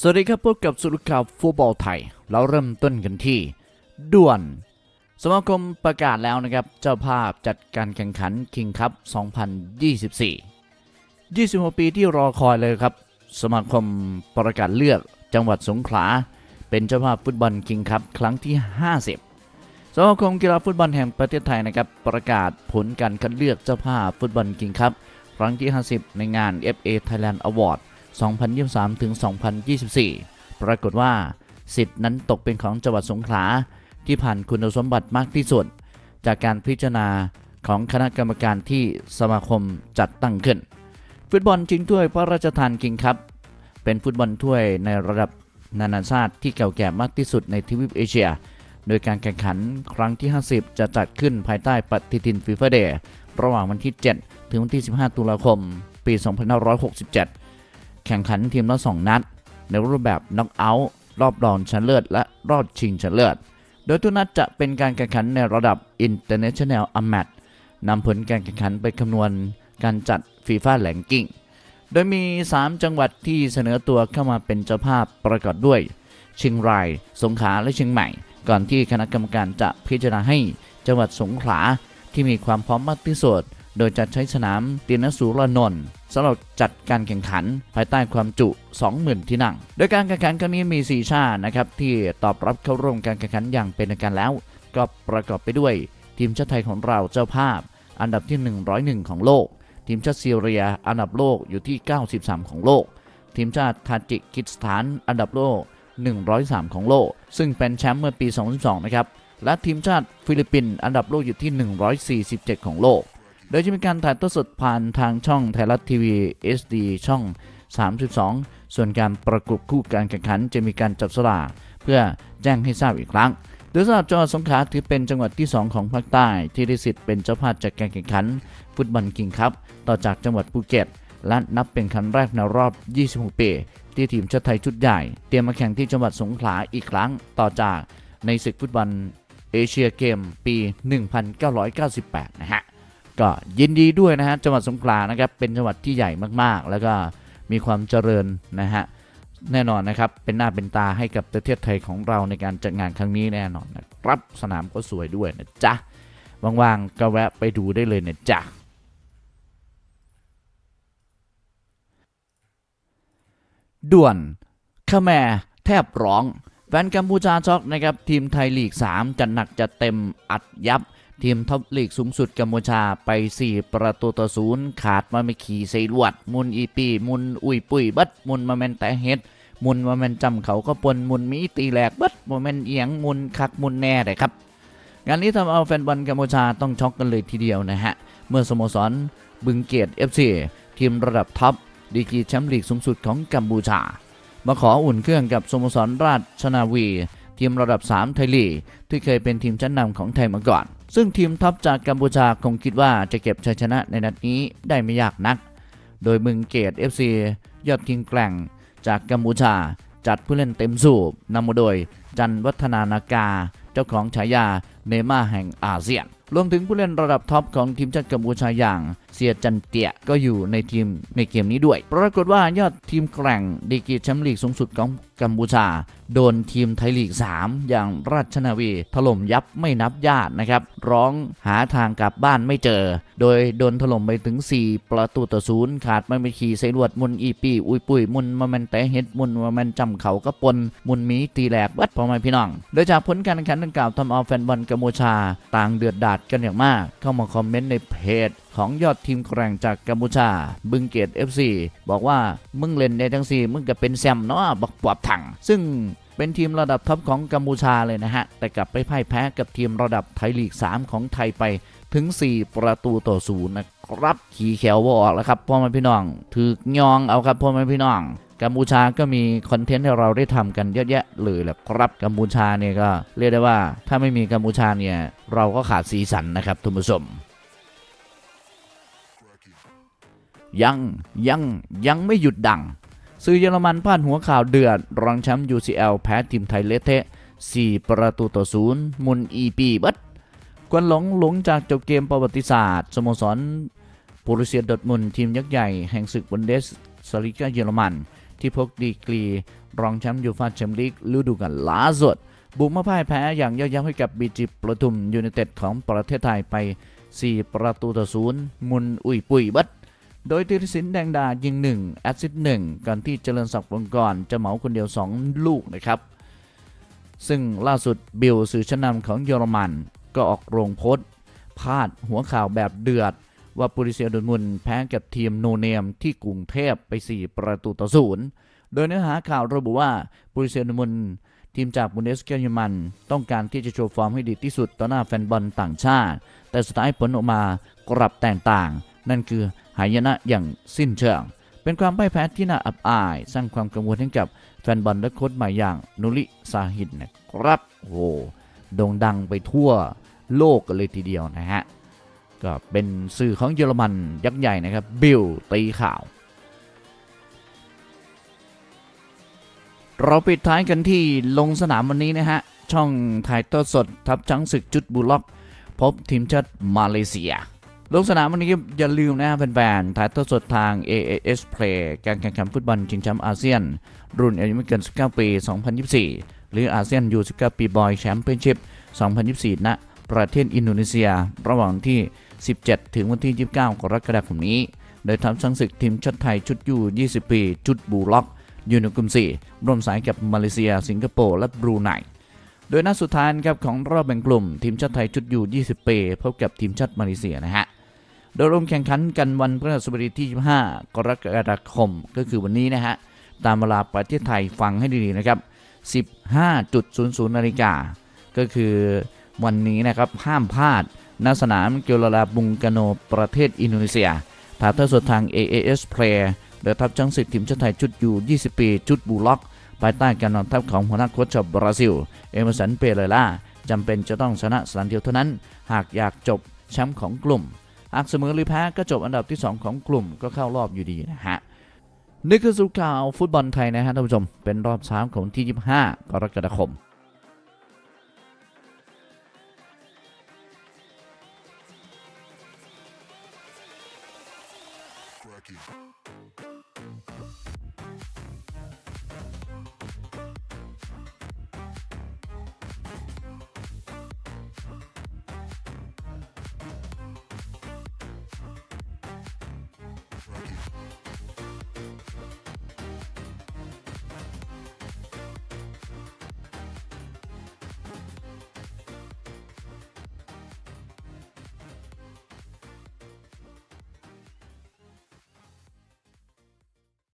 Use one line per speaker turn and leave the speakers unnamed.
สวัสดีครับพบกับสุรข่าวฟุตบอลไทย เราเริ่มต้นกันที่ ด่วน สมาคมประกาศแล้วนะครับ เจ้าภาพจัดการแข่งขันคิงคัพ 2024 26 ปีที่รอคอยเลยครับ สมาคมประกาศเลือกจังหวัดสงขลา เป็นเจ้าภาพฟุตบอลคิงคัพครั้งที่ 50 สมาคมกีฬาฟุตบอลแห่งประเทศไทยนะครับ ประกาศผลการคัดเลือกเจ้าภาพฟุตบอลคิงคัพครั้งที่ 50 ในงาน FA Thailand Award 2023 ถึง 2024 ปรากฏว่า สิทธิ์นั้นตกเป็นของจังหวัดสงขลาที่ผ่านคุณสมบัติมากที่สุด จากการพิจารณาของคณะกรรมการที่สมาคมจัดตั้งขึ้น ฟุตบอลชิงถ้วยพระราชทานคิงคัพเป็นฟุตบอลถ้วยในระดับนานาชาติที่เก่าแก่มากที่สุดในทวีปเอเชีย โดยการแข่งขันครั้งที่ 50 จะจัดขึ้นภายใต้ปฏิทินฟีฟ่าเดย์ระหว่างวันที่ 7 ถึงวันที่ 15 ตุลาคม ปี 2567 แข่งขันทีมละ2นัด ในรูปแบบน็อกเอาท์รอบรองชนะเลิศและรอบชิงชนะเลิศ โดยทุกนัดจะเป็นการแข่งขันในระดับ International a m a t นำผลการแข่งขันไปคำนวณการจัดฟีฟ่าแ a งกิ้ง โดยมี 3 จังหวัดที่เสนอตัวเข้ามาเป็นเจ้าภาพประกอบด้วย เชียงราย สงขลา และเชียงใหม่ ก่อนที่คณะกรรมการจะพิจารณาให้จังหวัดสงขลาที่มีความพร้อมมากที่สุด โดยจะใช้สนามตินสุรนนท์ สำหรับจัดการแข่งขันภายใต้ความจุ 20,000 ที่นั่ง โดยการแข่งขันครั้งนี้มี 4 ชาตินะครับที่ตอบรับเข้าร่วมการแข่งขันอย่างเป็นทางการแล้ว ก็ประกอบไปด้วย ทีมชาติไทยของเราเจ้าภาพ อันดับที่ 101 ของโลก ทีมชาติซีเรีย อันดับโลกอยู่ที่ 93 ของโลก ทีมชาติทาจิกิสถาน อันดับโลก 103 ของโลก ซึ่งเป็นแชมป์เมื่อปี 2012 นะครับและทีมชาติฟิลิปปินส์อันดับโลกอยู่ที่ 147 ของโลก โดยจะมีการถ่ายทอดสดผ่านทางช่องไทยรัฐทีวี SD ช่อง 32 ส่วนการประกบคู่การแข่งขันจะมีการจับสลากเพื่อแจ้งให้ทราบอีกครั้ง โดยสำหรับจังหวัดสงขลาถือเป็นจังหวัดที่ 2 ของภาคใต้ ที่ได้สิทธิ์เป็นเจ้าภาพจัดการแข่งขัน ฟุตบอลคิงคัพต่อจากจังหวัดภูเก็ตและนับเป็นครั้งแรกในรอบ 26 ปี ที่ทีมชาติไทยชุดใหญ่ เตรียมมาแข่งที่จังหวัดสงขลาอีกครั้งต่อจากในศึกฟุตบอลเอเชียเกมปี 1998 นะฮะ ก็ยินดีด้วยนะฮะจังหวัดสงขลานะครับเป็นจังหวัดที่ใหญ่มากๆ แล้วก็มีความเจริญนะฮะแน่นอนนะครับเป็นหน้าเป็นตาให้กับประเทศไทยของเราในการจัดงานครั้งนี้แน่นอนนะครับสนามก็สวยด้วยนะจ๊ะว่างๆก็แวะไปดูได้เลยนะจ๊ะด่วนขแมแทบร้อง แฟนกัมพูชาช็อกนะครับทีมไทยลีก 3 จัดหนักจัดเต็มอัดยับ ทีมท็อปลีกสูงสุดกัมพูชาไป 4 ประตูต่อศูนย์ขาดมาไม่ขี่ใส่ลวด มุนอีปีมุนอุยปุยบัดมุนมาแมนแต่เฮ็ดมุนมาแมนจำเขาก็ปนมุนมีตีแหลกบัดโมเมนเอียงมุนคักมุนแน่เลยครับงานนี้ทำเอาแฟนบอลกัมพูชาต้องช็อกกันเลยทีเดียวนะฮะ เมื่อสโมสรบึงเกต FC ทีมระดับท็อปดีกรีแชมป์ลีกสูงสุดของกัมพูชา มาขออุ่นเครื่องกับสโมสรราชนาวี ทีมระดับ 3 ไทยลีกที่เคยเป็นทีมชั้นนำของไทยมาก่อน ซึ่งทีมท็อปจากกัมพูชาคงคิดว่าจะเก็บชัยชนะในนัดนี้ได้ไม่ยากนัก โดยบึงเกต FC ยอดทีมแกร่งจากกัมพูชาจัดผู้เล่นเต็มสูบนำมาโดย จันวัฒนานากา เจ้าของฉายาเนม่าแห่งอาเซียน รวมถึงผู้เล่นระดับท็อปของทีมชาติกัมพูชาอย่างเสียจันเตียก็อยู่ในทีมในเกมนี้ด้วย ปรากฏว่ายอดทีมแกร่งดีกรีแชมป์ลีกสูงสุดของกัมพูชา โดนทีมไทยลีก 3 อย่างราชนาวีถล่มยับไม่นับญาตินะครับ ร้องหาทางกลับบ้านไม่เจอ โดยโดนถล่มไปถึง 4 ประตูต่อศูนย์ขาดไม่ไปขี่ไซรวดมุนอีปี อุยปุยมุนมาแมนแต่เฮ็ดมุนมาแมนจำเขาก็ปนมุนมีตีแหลกบัดพอแม่พี่น้อง โดยจากผลการแข่งขันดังกล่าวทำเอาแฟนบอลกัมพูชา ต่างเดือดดาดกันอย่างมาก เข้ามาคอมเมนต์ในเพจของยอดทีมแกร่งจากกัมพูชา บึงเกต FC บอกว่ามึงเล่นในทั้งสี่มึงก็เป็นแซมเนาะบักปอบถัง ซึ่งเป็นทีมระดับท็อปของกัมพูชาเลยนะฮะ แต่กลับไปพ่ายแพ้กับทีมระดับไทยลีก 3 ของไทยไปถึง 4 ประตูต่อศูนย์นะครับ ขี่แขวบออกแล้วครับพ่อแม่พี่น้องถือกยองเอาครับพ่อแม่พี่น้อง กัมพูชาก็มีคอนเทนต์ให้เราได้ทำกันเยอะแยะเลยแหละครับกัมพูชาเนี่ยก็เรียกได้ว่าถ้าไม่มีกัมพูชาเนี่ยเราก็ขาดสีสันนะครับทุกผู้ชมยังยังยังไม่หยุดดังสื่อเยอรมันพาดหัวข่าวเดือดรองแชมป์ UCL แพ้ทีมไทยเละเทะ4ประตูต่อศูนย์มุนอีปีบัดควันหลงหลงจากจบเกมประวัติศาสตร์สโมสรโปรเซียดอทมุนทีมยักษ์ใหญ่แห่งศึกบุนเดสสลิกาเยอรมัน ที่พกดีกรี รองแชมป์ยูฟ่าแชมเปี้ยนลีกฤดูกาลล่าสุด บุกมาพ่ายแพ้อย่างย่อยับให้กับบีจีประทุมยูไนเต็ดของประเทศไทยไป 4 ประตูต่อศูนย์มุนอุ่ยปุยบัดโดยธีรศิลป์แดงดายิง 1 แอสซิสต์1ก่อนที่เจริญศักดิ์วงกรจะเหมาคนเดียว 2 ลูกนะครับ ซึ่งล่าสุดบิลสื่อชั้นนำของเยอรมัน ก็ออกโรงโพสต์พาดหัวข่าวแบบเดือด ว่าปุริเซียดอร์ทมุนแพ้กับทีมโนเนมที่กรุงเทพไป 4 ประตูต่อศูนย์โดยเนื้อหาข่าวระบุว่าปุริเซียดอร์ทมุนทีมจากบุนเดสเกเยอรมัน ต้องการที่จะโชว์ฟอร์มให้ดีที่สุดต่อหน้าแฟนบอลต่างชาติ แต่สุดท้ายผลออกมากลับแตกต่าง นั่นคือหายนะอย่างสิ้นเชิง เป็นความพ่ายแพ้ที่น่าอับอาย สร้างความกังวลให้กับแฟนบอลและโค้ชใหม่อย่างนุริซาฮิดนะครับโอ้โหโด่งดังไปทั่วโลกกันเลยทีเดียวนะฮะ ก็เป็นสื่อของเยอรมันยักษ์ใหญ่นะครับ บิลตีข่าว เราปิดท้ายกันที่ลงสนามวันนี้นะฮะ ช่องถ่ายทอดสดทับช้างศึกจุดบุล็อก พบทีมชาติมาเลเซีย ลงสนามวันนี้อย่าลืมนะแฟนๆถ่ายทอดสดทาง AAS Play การแข่งขันฟุตบอลชิงแชมป์อาเซียน รุ่นอายุไม่เกิน 19 ปี 2024 หรืออาเซียนยู19ปีบอยแชมเปี้ยนชิพ2024ณประเทศอินโดนีเซีย ระหว่างที่ 17 ถึงวันที่ 29 กรกฎาคมนี้ โดยทำช้างศึกทีมชาติไทยชุดยู20 ปี ชุดบูล็อก อยู่ในกลุ่ม 4 ร่วมสายกับมาเลเซีย สิงคโปร์และบรูไนโดยนัดสุดท้ายครับของรอบแบ่งกลุ่ม ทีมชาติไทยชุดยู20 ปีพบกับทีมชาติมาเลเซียนะฮะโดยรวมแข่งขันกันวันพฤหัสบดีที่ 25 กรกฎาคม ก็คือวันนี้นะฮะ ตามเวลาประเทศไทยฟังให้ดีๆนะครับ 15.00 นาฬิกา ก็คือวันนี้นะครับ ห้ามพลาด ณสนามเกียวลาลาบุงกาโนประเทศอินโดนีเซียถ่ายทอดสดทาง AAS Play โดยทัพช้างศึกทีมชาติไทยชุดยู20 ปี ชุดบูล็อก ภายใต้การนำทัพของหัวหน้าโค้ชชาวบราซิล เอเมอร์สัน เปเรล่าจำเป็นจะต้องชนะสนามเดียวเท่านั้น หากอยากจบแชมป์ของกลุ่ม หากเสมอหรือแพ้ก็จบอันดับที่ 2 ของกลุ่มก็เข้ารอบอยู่ดีนะฮะนี่คือสุข่าวฟุตบอลไทยนะฮะท่านผู้ชมเป็นรอบสามของที่ 25 กรกฎาคม